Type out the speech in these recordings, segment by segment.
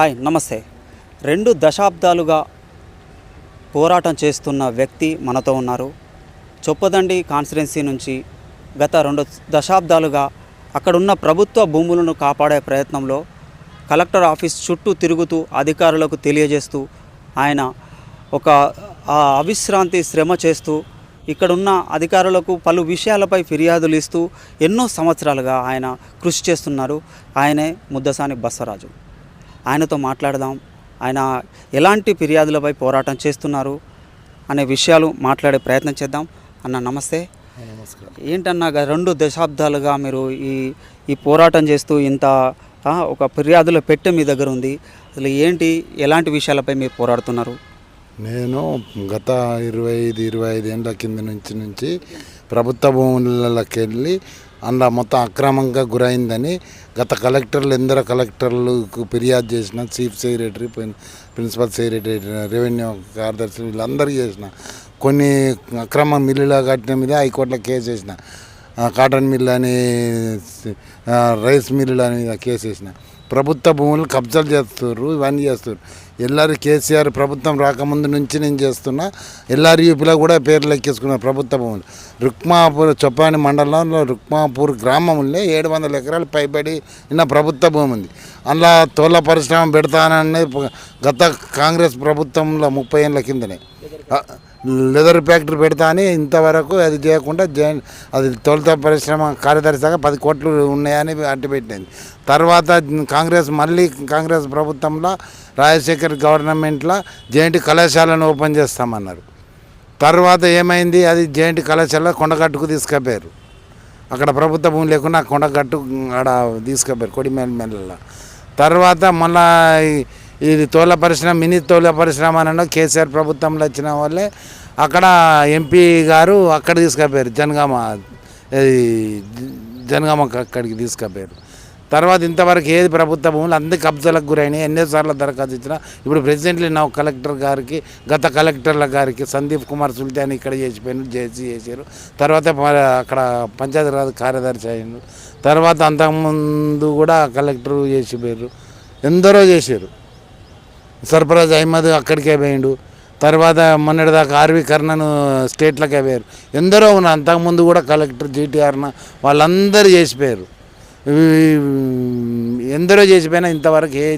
Hi నమస్తే. రెండు దశాబ్దాలుగా పోరాటం చేస్తున్న వ్యక్తి మనతో ఉన్నారు. చొప్పదండి కాన్స్టిట్యున్సీ నుంచి గత రెండు దశాబ్దాలుగా అక్కడున్న ప్రభుత్వ భూములను కాపాడే ప్రయత్నంలో కలెక్టర్ ఆఫీస్ చుట్టూ తిరుగుతూ అధికారులకు తెలియజేస్తూ ఆయన ఒక అవిశ్రాంతి శ్రమ చేస్తూ ఇక్కడున్న అధికారులకు పలు విషయాలపై ఫిర్యాదులు ఇస్తూ ఎన్నో సంవత్సరాలుగా ఆయన కృషి చేస్తున్నారు. ఆయనే ముద్దసాని బసవరాజు. ఆయనతో మాట్లాడదాం. ఆయన ఎలాంటి ఫిర్యాదులపై పోరాటం చేస్తున్నారు అనే విషయాలు మాట్లాడే ప్రయత్నం చేద్దాం. అన్న నమస్తే. నమస్కారం. ఏంటన్నా రెండు దశాబ్దాలుగా మీరు ఈ ఈ పోరాటం చేస్తూ ఇంత ఒక ఫిర్యాదుల పెట్టె మీ దగ్గర ఉంది. అసలు ఏంటి ఎలాంటి విషయాలపై మీరు పోరాడుతున్నారు? నేను గత ఇరవై ఐదు ఇరవై ఐదు ఏళ్ళ కింద నుంచి నుంచి ప్రభుత్వ భూములకి వెళ్ళి అందులో మొత్తం అక్రమంగా గురైందని గత కలెక్టర్లు ఎందరో కలెక్టర్లకు ఫిర్యాదు చేసిన chief secretary principal secretary revenue కార్యదర్శి వీళ్ళందరికీ చేసిన. కొన్ని అక్రమ మిల్లుల కట్టిన మీద హైకోర్టులో కేసు వేసిన. కాటన్ మిల్లు అని రైస్ మిల్లులు మీద కేసు వేసిన. ప్రభుత్వ భూములు కబ్జాలు చేస్తున్నారు ఇవన్నీ చేస్తున్నారు ఎల్ఆర్ కేసీఆర్ ప్రభుత్వం రాకముందు నుంచి నేను చేస్తున్నా ఎల్ఆర్ యూపీలో కూడా పేర్లు ఎక్కేసుకున్న ప్రభుత్వ భూములు రుక్మాపూర్ చొప్పాని మండలంలో రుక్మాపూర్ గ్రామంలో ఏడు వందల ఎకరాలు పైబడి ఉన్న ప్రభుత్వ భూమి ఉంది. అందులో తోళ్ళ పరిశ్రమ పెడతానని గత కాంగ్రెస్ ప్రభుత్వంలో ముప్పై ఏళ్ళ కిందనే. లెదర్ ఫ్యాక్టరీ పెడతా అని ఇంతవరకు అది చేయకుండా జాయింట్ అది తొలుత పరిశ్రమ కార్యదర్శిగా పది కోట్లు ఉన్నాయని అడ్డుపెట్టింది తర్వాత కాంగ్రెస్ మళ్ళీ కాంగ్రెస్ ప్రభుత్వంలో రాజశేఖర్ గవర్నమెంట్లో జాయింట్ కళాశాలను ఓపెన్ చేస్తామన్నారు. తర్వాత ఏమైంది? అది జాయింట్ కళాశాల కొండగట్టుకు తీసుకుపోయారు. అక్కడ ప్రభుత్వ భూమి లేకుండా కొండగట్టు ఆడ తీసుకుపోయారు కొడిమేల మెల్ల తర్వాత మళ్ళా ఇది తోల పరిశ్రమ మినీ తోల పరిశ్రమ అనడం కేసీఆర్ ప్రభుత్వంలో వచ్చిన వాళ్ళే. అక్కడ ఎంపీ గారు అక్కడ తీసుకుపోయారు జనగామ జనగామ అక్కడికి తీసుకుపోయారు. తర్వాత ఇంతవరకు ఏది ప్రభుత్వ భూములు అందరి కబ్జాలకు గురైనాయి ఎన్నోసార్లు దరఖాస్తు ఇచ్చిన ఇప్పుడు ప్రెసిడెంట్లీ నా కలెక్టర్ గారికి గత కలెక్టర్ల గారికి సందీప్ కుమార్ సుల్తాన్ ఇక్కడ చేసిపోయిన జేసీ చేశారు తర్వాత అక్కడ పంచాయతీరాజ్ కార్యదర్శి అయినారు. తర్వాత అంతకుముందు కూడా కలెక్టర్ చేసిపోయారు ఎందరో చేశారు సర్ఫరాజ్ అహ్మద్ అక్కడికే పోయిండు. తర్వాత మొన్నటిదాకా ఆర్వి కర్ణను స్టేట్లకే పోయారు. ఎందరో ఉన్నారు. అంతకుముందు కూడా కలెక్టర్ జీటీఆర్న వాళ్ళందరూ చేసిపోయారు. ఎందరో చేసిపోయినా ఇంతవరకు ఏ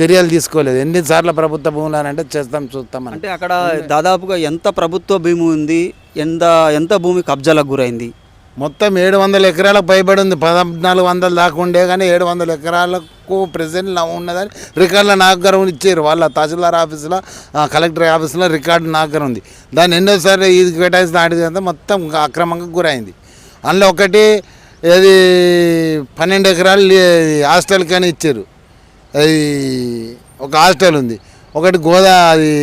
చర్యలు తీసుకోలేదు. ఎన్నిసార్లు ప్రభుత్వ భూములు అని అంటే చేస్తాం చూస్తామని అంటే అక్కడ దాదాపుగా ఎంత ప్రభుత్వ భూమి ఉంది ఎంత ఎంత భూమి కబ్జాలకు గురైంది? మొత్తం ఏడు వందల ఎకరాలకు పైబడి ఉంది పద్నాలుగు వందలు దాకా ఉండే కానీ ఏడు వందల ఎకరాలకు ప్రెసెంట్ నా ఉన్నదని రికార్డులో నాగరం ఇచ్చారు. వాళ్ళ తహసీల్దార్ ఆఫీసులో కలెక్టర్ ఆఫీసులో రికార్డు నాగరం ఉంది. దాన్ని ఎన్నోసార్లు ఇది కేటాయిస్తే ఆడితే మొత్తం అక్రమంగా గురైంది. అందులో ఒకటి అది పన్నెండు ఎకరాలు లే- కానీ ఇచ్చారు. అది ఒక హాస్టల్ ఉంది. ఒకటి గోదా అది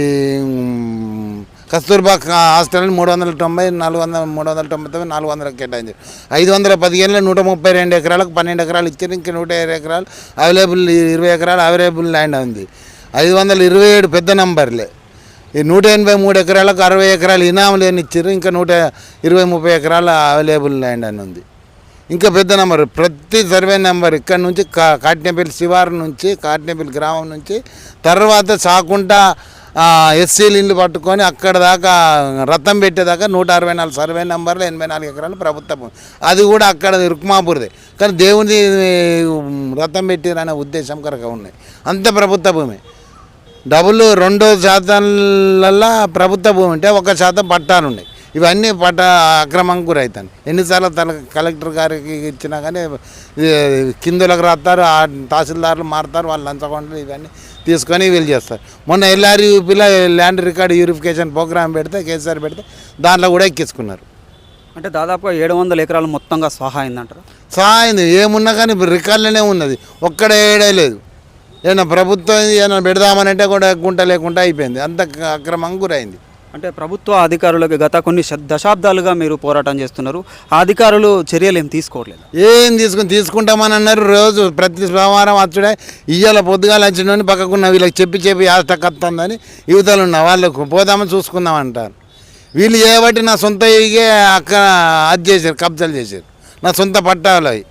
కస్తూర్బా హాస్టల్ని హాస్టల్ మూడు వందల తొంభై నాలుగు వందల మూడు వందల తొంభై తొమ్మిది నాలుగు వందల కేటాయించారు. ఐదు వందల పదిహేనులో నూట ముప్పై రెండు ఎకరాలకు పన్నెండు ఎకరాలు ఇచ్చారు. ఇంకా నూట ఇరవై ఎకరాలు అవైలబుల్ ఇరవై ఎకరాలు అవైలబుల్ ల్యాండ్ ఉంది. ఐదు వందల ఇరవై ఏడు పెద్ద నంబర్లే. ఈ నూట ఎనభై మూడు ఎకరాలకు అరవై ఎకరాలు ఇనాం లేని ఇచ్చారు. ఇంకా నూట ఇరవై ముప్పై ఎకరాల అవైలబుల్ ల్యాండ్ అని ఉంది. ఇంకా పెద్ద నెంబర్ ప్రతి సర్వే నెంబర్ ఇక్కడ నుంచి కా కాటినేపల్లి శివారు నుంచి కాటినపల్లి గ్రామం నుంచి తర్వాత సాకుంటా ఎస్సీలు ఇల్లు పట్టుకొని అక్కడ దాకా రథం పెట్టేదాకా నూట అరవై నాలుగు సర్వే నెంబర్లు ఎనభై నాలుగు ఎకరాలు ప్రభుత్వ. భూమి అది కూడా అక్కడ రుక్మాపూర్దే. కానీ దేవుని రథం పెట్టిరనే ఉద్దేశం కనుక ఉన్నాయి అంత ప్రభుత్వ భూమి. డబుల్ రెండో శాతంలల్లా ప్రభుత్వ భూమి ఉంటే ఒక శాతం పట్టాలు ఉన్నాయి ఇవన్నీ పట్ట అక్రమం గురవుతాను ఎన్నిసార్లు తన కలెక్టర్ గారికి ఇచ్చినా కానీ కిందులకు రాస్తారు ఆ తహసీల్దార్లు మారుతారు వాళ్ళు లంచగొండలు ఇవన్నీ తీసుకొని వీళ్ళు చేస్తారు. మొన్న ఎల్ఆర్ యూపీలో ల్యాండ్ రికార్డ్ యూరిఫికేషన్ ప్రోగ్రామ్ పెడితే కేసీఆర్ పెడితే దాంట్లో కూడా ఎక్కించుకున్నారు. అంటే దాదాపుగా ఏడు వందల ఎకరాలు మొత్తంగా సహా అయిందంటారు? సాయం ఏమున్నా కానీ రికార్డులోనే ఉన్నది. ఒక్కడే ఏడే లేదు. ఏదైనా ప్రభుత్వం ఏమైనా పెడదామనంటే కూడా గుంట లేకుండా అయిపోయింది. అంత అక్రమంగా గురైంది. అంటే ప్రభుత్వ అధికారులకు గత కొన్ని దశాబ్దాలుగా మీరు పోరాటం చేస్తున్నారు. ఆ అధికారులు చర్యలు ఏం తీసుకోవట్లేదు? ఏం తీసుకుని తీసుకుంటామని అన్నారు రోజు. ప్రతి సోమవారం వచ్చుడే ఇయ్యాల పొద్దుగాల వచ్చిన పక్కకున్న వీళ్ళకి చెప్పి చెప్పి ఆట కత్తుందని యువతలు ఉన్న వాళ్ళకు పోదామని చూసుకుందాం అంటారు వీళ్ళు చేయబట్టి నా సొంత అక్కడ అది చేశారు కబ్జాలు చేశారు. నా సొంత పట్టాలు అవి.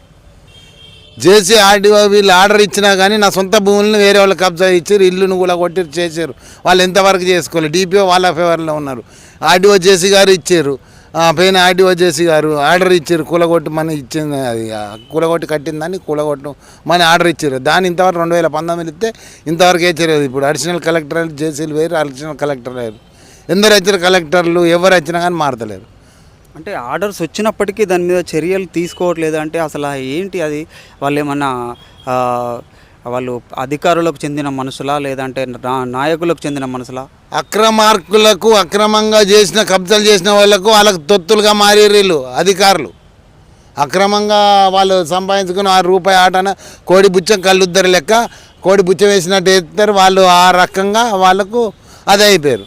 జేసీ ఆర్డీఓ వీళ్ళు ఆర్డర్ ఇచ్చినా కానీ నా సొంత భూములను వేరే వాళ్ళకి కబ్జా ఇచ్చారు ఇల్లును కూడా కొట్టి చేశారు. వాళ్ళు ఎంతవరకు చేసుకోవాలి డిపిఓ వాళ్ళ ఫేవర్లో ఉన్నారు. ఆర్డీఓ జేసీ గారు ఇచ్చారు. ఆ, పైన ఆర్డీఓ జేసీ గారు ఆర్డర్ ఇచ్చారు కూలగొట్టు మన ఇచ్చింది అది కూలగొట్టు కట్టిందని కూలగొట్టు మన ఆర్డర్ ఇచ్చారు. దాని ఇంతవరకు రెండు వేల పంతొమ్మిది ఇస్తే ఇంతవరకు వేయలేదు ఇప్పుడు అడిషనల్ కలెక్టర్ జేసీలు వేరు అడిషనల్ కలెక్టర్ వేరు. ఎందరు వచ్చిన కలెక్టర్లు ఎవరు వచ్చినా కానీ మారతలేరు. అంటే ఆర్డర్స్ వచ్చినప్పటికీ దాని మీద చర్యలు తీసుకోవట్లేదు అంటే అసలు ఏంటి అది? వాళ్ళు ఏమన్నా వాళ్ళు అధికారులకు చెందిన మనుషులా లేదంటే నా- నాయకులకు చెందిన మనుషులా? అక్రమార్కులకు అక్రమంగా చేసిన కబ్జాలు చేసిన వాళ్ళకు వాళ్ళకు తొత్తులుగా మారేరు అధికారులు. అక్రమంగా వాళ్ళు సంపాదించుకుని ఆ రూపాయి ఆటన కోడి బుచ్చం కళ్ళుద్దరు లెక్క కోడి బుచ్చం వేసినట్టు వేస్తారు వాళ్ళు ఆ రకంగా వాళ్ళకు అది అయిపోయారు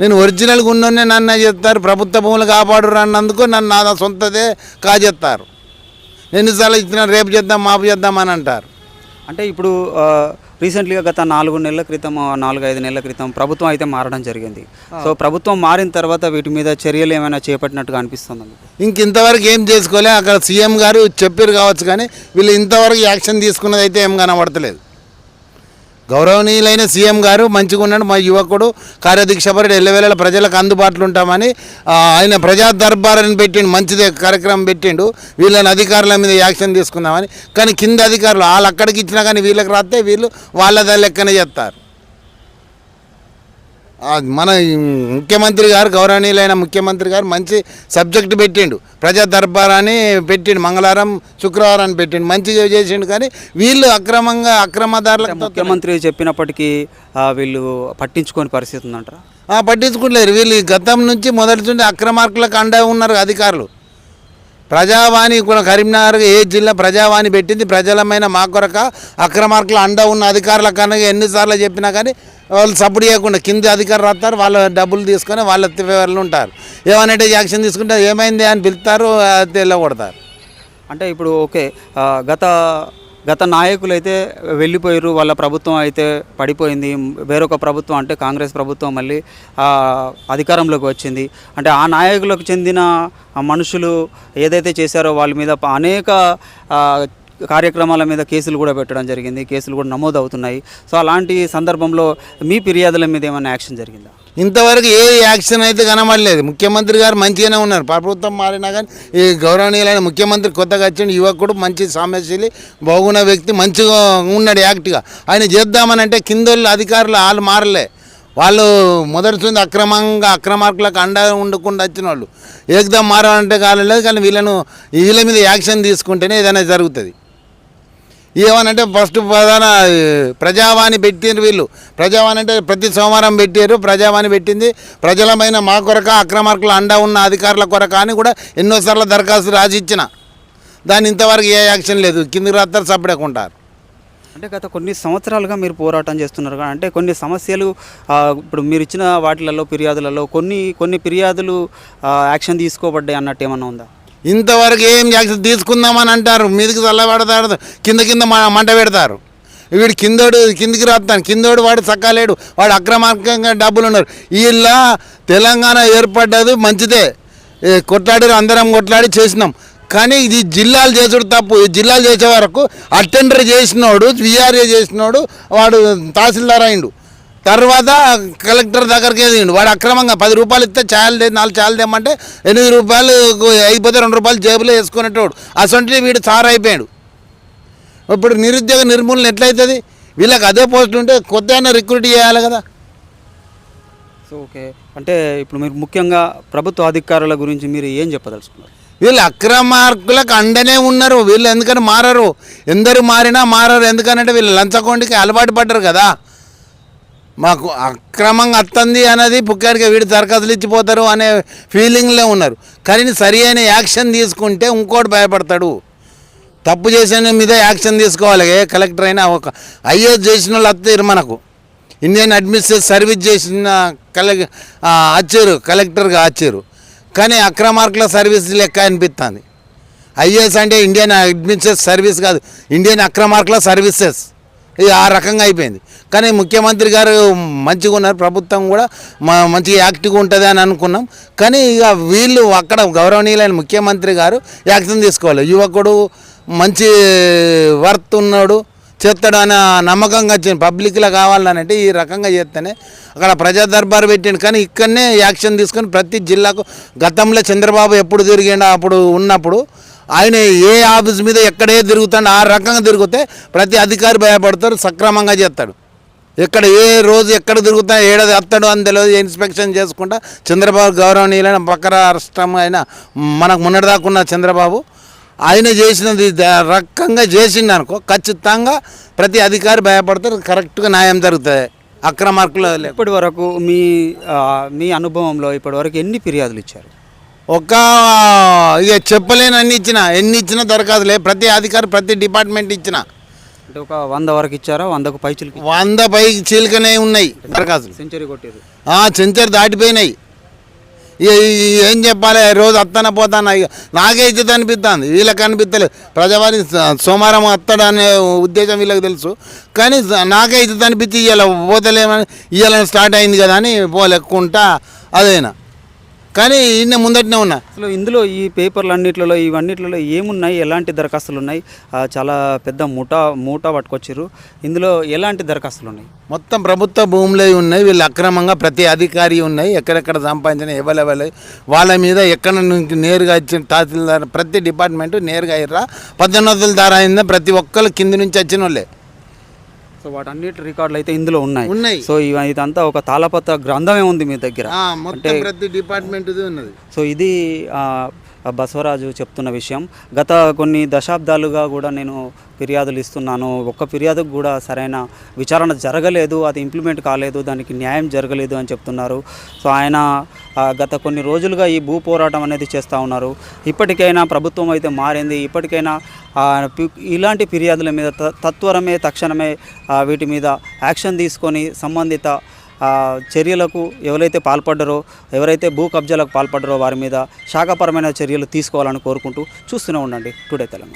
నేను ఒరిజినల్గా ఉన్నోనే నన్ను చెప్తారు ప్రభుత్వ భూములు కాపాడు అన్నందుకు నన్ను నా సొంతదే కాజేస్తారు ఎన్నిసార్లు ఇచ్చిన రేపు చేద్దాం మాపు చేద్దాం అని అంటారు. అంటే ఇప్పుడు రీసెంట్లీగా గత నాలుగు నెలల క్రితం నాలుగు ఐదు నెలల క్రితం ప్రభుత్వం అయితే మారడం జరిగింది. సో ప్రభుత్వం మారిన తర్వాత వీటి మీద చర్యలు ఏమైనా చేపట్టినట్టుగా అనిపిస్తుంది ఇంక ఇంతవరకు ఏం చేసుకోలే అక్కడ సీఎం గారు చెప్పారు కావచ్చు కానీ వీళ్ళు ఇంతవరకు యాక్షన్ తీసుకున్నది అయితే ఏం కనబడతలేదు. గౌరవనీయులైన సీఎం గారు మంచిగా ఉన్నాడు మా యువకుడు కార్యదీక్షపరుడు ఎల్లవేళ ప్రజలకు అందుబాటులో ఉంటామని ఆయన ప్రజా దర్బారని పెట్టిండు మంచిదే కార్యక్రమం పెట్టిండు వీళ్ళని అధికారుల మీద యాక్షన్ తీసుకుందామని కానీ కింద అధికారులు వాళ్ళు అక్కడికి ఇచ్చినా కానీ వీళ్ళకి రాస్తే వీళ్ళు వాళ్ళ లెక్కనే చేస్తారు. మన ముఖ్యమంత్రి గారు గౌరవనీయులైన ముఖ్యమంత్రి గారు మంచి సబ్జెక్ట్ పెట్టిండు. ప్రజా దర్బార్ అని పెట్టిండు మంగళవారం శుక్రవారం పెట్టిండు. మంచిగా చేసిండు కానీ వీళ్ళు అక్రమంగా అక్రమదారులకు ముఖ్యమంత్రి చెప్పినప్పటికీ వీళ్ళు పట్టించుకోని పరిస్థితి ఉందంటారా? ఆ, పట్టించుకుంటలేరు వీళ్ళు గతం నుంచి మొదటి నుండి అక్రమార్కులకు అండ ఉన్నారు అధికారులు. ప్రజావాణి కూడా కరీంనగర్ ఏ జిల్లా ప్రజావాణి పెట్టింది. ప్రజలమైన మా కొరక అక్రమార్కులు అండ ఉన్న అధికారుల కన్నా ఎన్నిసార్లు చెప్పినా కానీ వాళ్ళు సపోర్ట్ చేయకుండా కింద అధికారులు వస్తారు వాళ్ళ డబ్బులు తీసుకొని వాళ్ళ వాళ్ళు ఉంటారు. ఏమనంటే యాక్షన్ తీసుకుంటే ఏమైంది అని పిలుస్తారు తెల్లగొడతారు. అంటే ఇప్పుడు ఓకే గత గత నాయకులు అయితే వెళ్ళిపోయారు వాళ్ళ ప్రభుత్వం అయితే పడిపోయింది. వేరొక ప్రభుత్వం అంటే కాంగ్రెస్ ప్రభుత్వం మళ్ళీ అధికారంలోకి వచ్చింది. అంటే ఆ నాయకులకు చెందిన మనుషులు ఏదైతే చేశారో వాళ్ళ మీద అనేక కార్యక్రమాల మీద కేసులు కూడా పెట్టడం జరిగింది కేసులు కూడా నమోదు అవుతున్నాయి సో అలాంటి సందర్భంలో మీ ఫిర్యాదుల మీద ఏమైనా యాక్షన్ జరిగిందా? ఇంతవరకు ఏ యాక్షన్ అయితే కనబడలేదు. ముఖ్యమంత్రి గారు మంచిగానే ఉన్నారు. ప్రభుత్వం మారినా కానీ ఈ గౌరవనీయులైన ముఖ్యమంత్రి కొత్తగా వచ్చిన యువకుడు మంచి సామ్యశీలి బాగున్న వ్యక్తి మంచిగా ఉన్నాడు యాక్ట్గా ఆయన చేద్దామని అంటే కిందళ్ళు అధికారులు వాళ్ళు మారలే. వాళ్ళు మొదటి నుంచి అక్రమంగా అక్రమార్కులకు అండ ఉండకుండా వచ్చిన వాళ్ళు. ఏకదం మారాలంటే కాలేదు కానీ వీళ్ళను వీళ్ళ మీద యాక్షన్ తీసుకుంటేనే ఏదైనా జరుగుతుంది. ఏమనంటే ఫస్ట్ ప్రధాన ప్రజావాణి పెట్టిండ్రు వీళ్ళు. ప్రజావాణి అంటే ప్రతి సోమవారం పెట్టారు ప్రజావాణి పెట్టింది. ప్రజలమైన మా కొరక అక్రమార్కుల అండా ఉన్న అధికారుల కొరక అని కూడా ఎన్నోసార్లు దరఖాస్తు రాసి ఇచ్చిన. దాని ఇంతవరకు ఏ యాక్షన్ లేదు. కిందికి రాస్తారు సపడేకుంటారు అంటే గత కొన్ని సంవత్సరాలుగా మీరు పోరాటం చేస్తున్నారు. అంటే కొన్ని సమస్యలు ఇప్పుడు మీరు ఇచ్చిన వాటిలలో ఫిర్యాదులలో కొన్ని కొన్ని ఫిర్యాదులు యాక్షన్ తీసుకోబడ్డాయి అన్నట్టు ఏమన్నా ఉందా? ఇంతవరకు ఏం జాగ్రత్త తీసుకుందామని అంటారు. మీదకి చల్లబడతారు. కింద కింద మ- మంట పెడతారు. వీడు కిందోడు కిందికి రాస్తాను కిందోడు వాడు చక్కలేడు వాడు అక్రమార్గంగా డబ్బులు ఉన్నారు. వీళ్ళ తెలంగాణ ఏర్పడ్డది మంచిదే. ఏ, కొట్లాడి అందరం కొట్లాడి చేసినాం. కానీ ఇది జిల్లాలు చేసుడు తప్పు. ఈ జిల్లాలు చేసే వరకు అటెండర్ చేసినోడు విఆర్ఏ చేసినోడు వాడు తహసీల్దార్ అయిండు. తర్వాత కలెక్టర్ దగ్గరికి వెళ్ళిండు. వాడు అక్రమంగా పది రూపాయలు ఇస్తే ఛాయలు నాలుగు ఛాయలు తెమ్మంటే ఎనిమిది రూపాయలు అయిపోతే రెండు రూపాయలు జేబులో వేసుకునేటోడు. అసొంటి వీడు సార్ అయిపోయాడు. ఇప్పుడు నిరుద్యోగ నిర్మూలన ఎట్లయితుంది? వీళ్ళకి అదే పోస్టులు ఉంటే కొత్త రిక్రూట్ చేయాలి కదా. So okay. అంటే ఇప్పుడు మీరు ముఖ్యంగా ప్రభుత్వ అధికారుల గురించి మీరు ఏం చెప్పదలుచుకున్నారు? వీళ్ళు అక్రమార్కులకు అండనే ఉన్నారు. వీళ్ళు ఎందుకని మారరు? ఎందరు మారినా మారరు. ఎందుకనంటే వీళ్ళు లంచకొండికి అలవాటు పడ్డారు కదా. మాకు అక్రమంగా అత్తంది అనేది పుక్కాడికి వీడు దరఖాస్తులు ఇచ్చిపోతారు అనే ఫీలింగ్లో ఉన్నారు. కానీ సరి అయిన యాక్షన్ తీసుకుంటే ఇంకోటి భయపడతాడు. తప్పు చేసిన మీద యాక్షన్ తీసుకోవాలి ఏ కలెక్టర్ అయినా ఒక ఐఏఎస్ చేసిన వాళ్ళు వస్తారు మనకు. ఇండియన్ అడ్మినిస్ట్రేటివ్ సర్వీస్ చేసిన కలెక్ వచ్చారు కలెక్టర్గా వచ్చారు కానీ అక్రమార్కుల సర్వీస్ లెక్క అనిపిస్తుంది ఐఏఎస్ అంటే ఇండియన్ అడ్మినిస్ట్రేటివ్ సర్వీస్ కాదు ఇండియన్ అక్రమార్కుల సర్వీసెస్. ఇది ఆ రకంగా అయిపోయింది. కానీ ముఖ్యమంత్రి గారు మంచిగా ఉన్నారు. ప్రభుత్వం కూడా మా మంచిగా యాక్టివ్గా ఉంటుంది అని అనుకున్నాం. కానీ ఇక వీళ్ళు అక్కడ గౌరవనీయులైన ముఖ్యమంత్రి గారు యాక్షన్ తీసుకోవాలి. యువకుడు మంచి వర్త్ ఉన్నాడు. చేస్తాడు అని నమ్మకంగా వచ్చింది. పబ్లిక్లో కావాలనంటే ఈ రకంగా చేస్తేనే అక్కడ ప్రజా దర్బారు పెట్టిండు. కానీ ఇక్కడనే యాక్షన్ తీసుకొని ప్రతి జిల్లాకు గతంలో చంద్రబాబు ఎప్పుడు తిరిగిండో అప్పుడు ఉన్నప్పుడు ఆయన ఏ ఆఫీస్ మీద ఎక్కడే తిరుగుతాడు ఆ రకంగా తిరిగితే ప్రతి అధికారి భయపడతారు సక్రమంగా చేస్తాడు. ఎక్కడ ఏ రోజు ఎక్కడ తిరుగుతా ఏడాది అత్తడు అని తెలియదు. ఇన్స్పెక్షన్ చేసుకుంటా చంద్రబాబు గౌరవనీయులైన పక్క రాష్ట్రం అయిన మనకు మొన్నటిదాకున్న చంద్రబాబు ఆయన చేసినది రకంగా చేసిండు అనుకో ఖచ్చితంగా ప్రతి అధికారి భయపడతారు కరెక్ట్గా న్యాయం జరుగుతుంది. అక్రమార్కులు ఇప్పటి వరకు మీ మీ అనుభవంలో ఇప్పటి వరకు ఎన్ని ఫిర్యాదులు ఇచ్చారు? ఒక ఇక చెప్పలేని అన్ని ఇచ్చిన ఎన్ని ఇచ్చినా దరఖాస్తులే. ప్రతి అధికారి ప్రతి డిపార్ట్మెంట్ ఇచ్చిన. అంటే ఒక వంద వరకు ఇచ్చారా? వందకు పైచులకి వంద పై చీలికనే ఉన్నాయి దరఖాస్తులు. సెంచరీ కొట్టారు ఆ, చెంచర్ దాటిపోయినాయి. ఏం చెప్పాలి? రోజు అత్తన పోతాను? నాకే ఇచ్చేది అనిపిస్తుంది వీళ్ళకి అనిపిస్తలేదు ప్రజవారి స- సోమవారం వస్తాడు అనే ఉద్దేశం వీళ్ళకి తెలుసు. కానీ నాకే ఇచ్చేది అనిపించి ఇవాళ పోతలేమని ఇవాళ స్టార్ట్ అయింది కదా అని పోలేకుంటా అదేనా? కానీ ఇన్న ముందటనే ఉన్నా. అసలు ఇందులో ఈ పేపర్లు అన్నిట్లలో ఇవన్నిట్లలో ఏమున్నాయి? ఎలాంటి దరఖాస్తులు ఉన్నాయి చాలా పెద్ద మూటా మూటా పట్టుకొచ్చారు ఇందులో ఎలాంటి దరఖాస్తులు ఉన్నాయి మొత్తం ప్రభుత్వ భూములే ఉన్నాయి. వీళ్ళు అక్రమంగా ప్రతి అధికారి ఉన్నాయి. ఎక్కడెక్కడ సంపాదించిన ఎవరెవరు వాళ్ళ మీద ఎక్కడ నుంచి నేరుగా ఇచ్చిన తహసీల్దార్ ప్రతి డిపార్ట్మెంట్ నేరుగా అయ్యారా పద్దెనిమిది వందల ధార అయిందా? ప్రతి ఒక్కరు కింది నుంచి వచ్చిన వాళ్ళే సో వాటన్నిటి రికార్డులు అయితే ఇందులో ఉన్నాయి. ఉన్నాయి. సో ఇవ- ఇదంతా ఒక తాళపత్ర గ్రంథమే ఉంది మీ దగ్గర. ఆ, మొత్తం ప్రతి డిపార్ట్మెంట్ ఉన్నది. సో ఇది ఆ, బసవరాజు చెప్తున్న విషయం. గత కొన్ని దశాబ్దాలుగా కూడా నేను ఫిర్యాదులు ఇస్తున్నాను. ఒక్క ఫిర్యాదుకు కూడా సరైన విచారణ జరగలేదు. అది ఇంప్లిమెంట్ కాలేదు. దానికి న్యాయం జరగలేదు అని చెప్తున్నారు. సో ఆయన గత కొన్ని రోజులుగా ఈ భూ పోరాటం అనేది చేస్తూ ఉన్నారు. ఇప్పటికైనా ప్రభుత్వం అయితే మారింది. ఇప్పటికైనా ఇలాంటి ఫిర్యాదుల మీద త- తత్వరమే తక్షణమే వీటి మీద యాక్షన్ తీసుకొని సంబంధిత చర్యలకు ఎవరైతే పాల్పడ్డారో ఎవరైతే భూ కబ్జాలకు పాల్పడ్డారో వారి మీద శాఖపరమైన చర్యలు తీసుకోవాలని కోరుకుంటూ చూస్తూనే ఉండండి. టుడే తెలంగాణ.